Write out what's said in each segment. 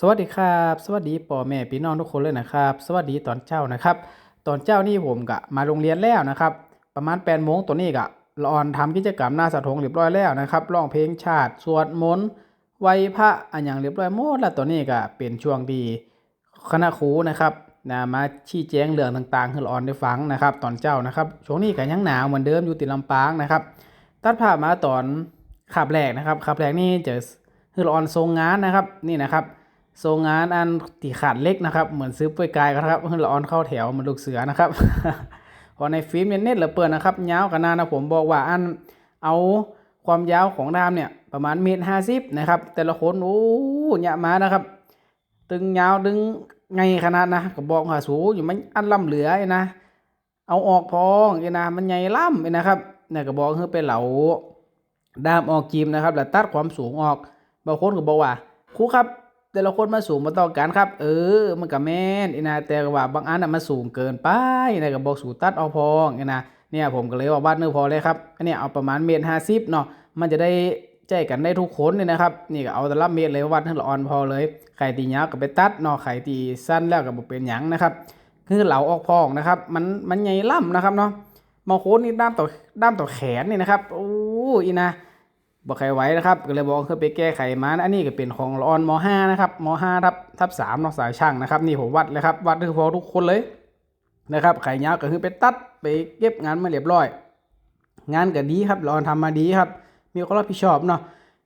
สวัสดีครับ สวัสดีพ่อแม่พี่น้องทุกคนเลยนะครับ สวัสดีตอนเช้านะครับ ตอนเช้านี่ผมก็มาโรงเรียนแล้วนะครับ ประมาณ8ปดโมงตัวนี้ก็ละออนทำกิจกรรมหน้าสะทงเรียบร้อยแล้วนะครับร้องเพลงชาติสวดมนต์ไหวพระอันอย่างเรียบร้อยหมดแล้วตัวนี้ก็เป็นช่วงที่คณะครูนะครับนะมาชี้แจงเรื่องต่างๆให้ละออนได้ฟังนะครับ ตอนเช้านะครับช่วงนี้ก็ยังหนาวเหมือนเดิมอยู่ติดลำปางนะครับ ตัดภาพมาตอนขับแรกนะครับขับแรกนี่จอคือละออนทรงงานนะครับนี่นะครับ โซงานอันที่ขาดเล็กนะครับ เหมือนซื้อป่วยกายกันครับเพื่อละออนเข้าแถวมันลูกเสือนะครับ พอในฟิล์มเน็ตเหลือเปิดนะครับยาวกันนานะผมบอกว่าอันเอาความยาวของดามเนี่ยประมาณเมตรห้าสิบนะครับ แต่ละคนโอ้ยะมานะครับ ตึงยาวดึงไงขนาดนะก็บอกหาสูอยู่มันอันล่ำเหลือนะ เอาออกพองไอ้นะมันใหญ่ล่ำไอ้นะครับเนี่ยก็บอกคือเป็นเหลาดามออกจิมนะครับ แล้วตัดความสูงออกบางคนก็บอกว่าครูครับ แต่ละคนมาสูงมาต่อกันครับ เออ มันก็แม่นอีนะแต่ว่าบางอันน่ะมันสูงเกินไปนะก็บอกสูตัดเอาพองอีนะเนี่ยผมก็เลยว่าวัดเนื้อพอเลยครับอันเนี้ยเอาประมาณเมตรห้าสิบเนาะมันจะได้ใจกันได้ทุกคนเนี่ยนะครับ นี่ก็เอาแต่ละเมตรเลยวัดให้ละออนพอเลยไข่ตียาวก็ไปตัดเนาะไข่ตีสั้นแล้วก็บ่เป็นหยังนะครับ คือเหลาออกพองนะครับ มันมันใหญ่ล่ำนะครับเนาะบางคนนี่ด้ามต่อด้ามต่อแขนนี่นะครับโอ้อีนะ บอกใครไว้นะครับก็เลยบอกคือไปแก้ไขมาอันนี้ก็เป็นของละออนม5นะครับม5ทับทับ3นอกสายช่างนะครับ นี่ผมวัดเลยครับวัดคือพอทุกคนเลยนะครับไข่ยาวก็คือไปตัดไปเก็บงานมาเรียบร้อย งานก็ดีครับละออนทำมาดีครับ มีความรับผิดชอบเนาะ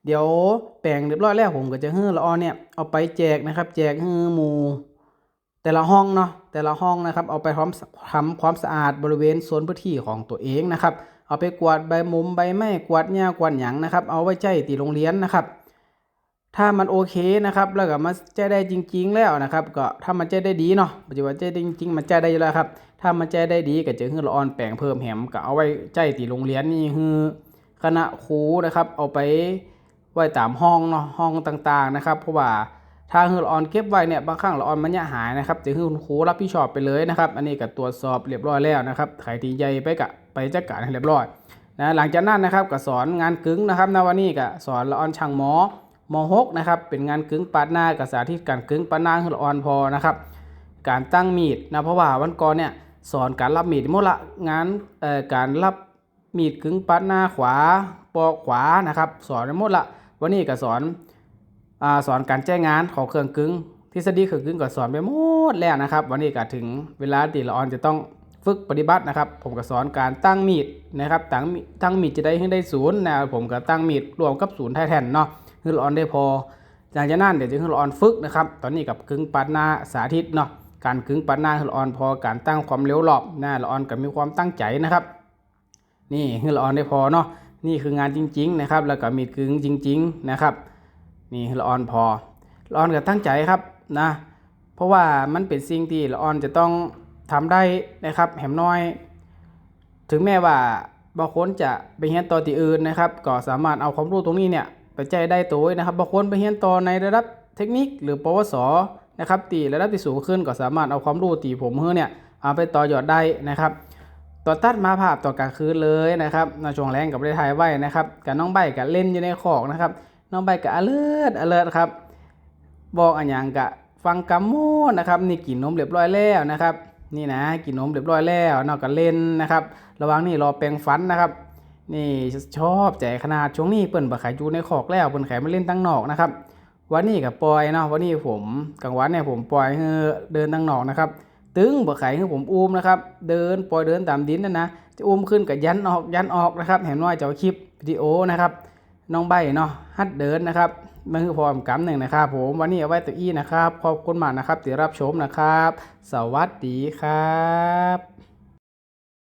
เดี๋ยวแปลงเรียบร้อยแล้วผมก็จะให้ละออนเนี่ยเอาไปแจกนะครับ แจกให้หมูแต่ละห้องเนาะแต่ละห้องนะครับเอาไปพร้อมทำความสะอาดบริเวณโซนพื้นที่ของตัวเองนะครับ เอาไปกวาดใบมุมใบไม้กวาดหญ้ากวาดหยังนะครับ เอาไว้ใจตีโรงเรียนนะครับ ถ้ามันโอเคนะครับ แล้วก็มาใจได้จริง ๆ แล้วนะครับ ก็ถ้ามันใจได้ดีเนาะปัจจุบันใจได้จริงๆมันใจได้แล้วครับ ถ้ามันใจได้ดีก็จะคือละออนแปลงเพิ่มแหมก็เอาไว้ใจตีโรงเรียนนี่คือคณะครูนะครับ เอาไปไว้ตามห้องเนาะห้องต่างๆนะครับ เพราะว่า ถ้าคือออนเก็บไว้เนี่ยบางครั้งละออนมันเนี่หายนะครับจะคือคุณครูรับผิดชอบไปเลยนะครับ อันนี้ก็ตรวจสอบเรียบร้อยแล้วนะครับใครที่ใหญ่ไปกะไปจัดการให้เรียบร้อยนะหลังจากนั้นนะครับก็สอนงานกึ้งนะครับนะวันนี้ก็สอนละออนช่างหมอมหกนะครับเป็นงานกึ้งปาดหน้ากับสาธิตการกึ้งปาดหน้าคือออนพอนะครับการตั้งมีดนะเพราะว่าวันก่อนเนี่ยสอนการรับมีดมดละงานเอ่อการรับมีดกึ้งปาดหน้าขวาปอกขวานะครับ สอนหมดละวันนี้ก็สอน สอนการแจ้งงานของเครื่องกึ้งทฤษฎีเครื่องกึ้งก็สอนไปหมดแล้วนะครับ วันนี้ก็ถึงเวลาที่ละออนจะต้องฝึกปฏิบัตินะครับ ผมก็สอนการตั้งมีดนะครับตั้งมีตั้งมีดจะได้ให้ได้ศูนย์นะผมก็ตั้งมีดรวมกับศูนย์ไทยแทนเนาะคือละออนได้พอหลังจากนั้นเดี๋ยวจะคือละออนฝึกนะครับ ตอนนี้กับกึ่งปัดหน้าสาธิตเนาะการกึ่งปัดหน้าคือละออนพอการตั้งความเร็วรอบนะละออนก็มีความตั้งใจนะครับ นี่คือละออนได้พอเนาะนี่คืองานจริง ๆ นะครับ แล้วก็มีกึ่งจริง ๆ นะครับ นี่ละออนพอละออนก็ตั้งใจครับนะ เพราะว่ามันเป็นสิ่งที่ละออนจะต้องทำได้นะครับแหมน้อย ถึงแม้ว่าบางคนจะไปเรียนต่อที่อื่นนะครับ ก็สามารถเอาความรู้ตรงนี้เนี่ยไปใช้ได้ตัวนะครับบางคนไปเรียนต่อในระดับเทคนิคหรือปวสนะครับตีระดับที่สูงขึ้นก็สามารถเอาความรู้ตีผมเฮือเนี่ยเอาไปต่อยอดได้นะครับต่อตัดมาภาพต่อกลางคืนเลยนะครับในช่วงแรงกับประเทศไทยไว้นะครับกับน้องใบกับเล่นอยู่ในขอกนะครับ น้องใบกับอเลิศอเลิศครับ บอกอันอย่างกะฟังกัมโมนะครับนี่กินนมเรียบร้อยแล้วนะครับ นี่นะกินนมเรียบร้อยแล้วนอกจากเล่นนะครับ ระวังนี่รอแปรงฟันนะครับ นี่ชอบใจขนาดช่วงนี้เปิ่นบะขายจูในขอกแล้วเปิ่นขายมาเล่นตั้งนอกนะครับวันนี้กับปอยเนาะวันนี้ผมกลางวันเนี่ยผมปล่อยให้เดินตั้งนอกนะครับ ตึงบะขายให้ผมอุ้มนะครับ เดินปล่อยเดินตามดินนะนะจะอุ้มขึ้นกับยันออกยันออกนะครับเห็นว่าจะเอาคลิปวิดีโอนะครับ น้องใบเนาะฮัดเดินนะครับนั่นคือพร้อมกำหนึ่งนะครับ ผมวันนี้เอาไว้ตัวอี้นะครับ ขอบคุณมากนะครับที่รับชมนะครับ สวัสดีครับ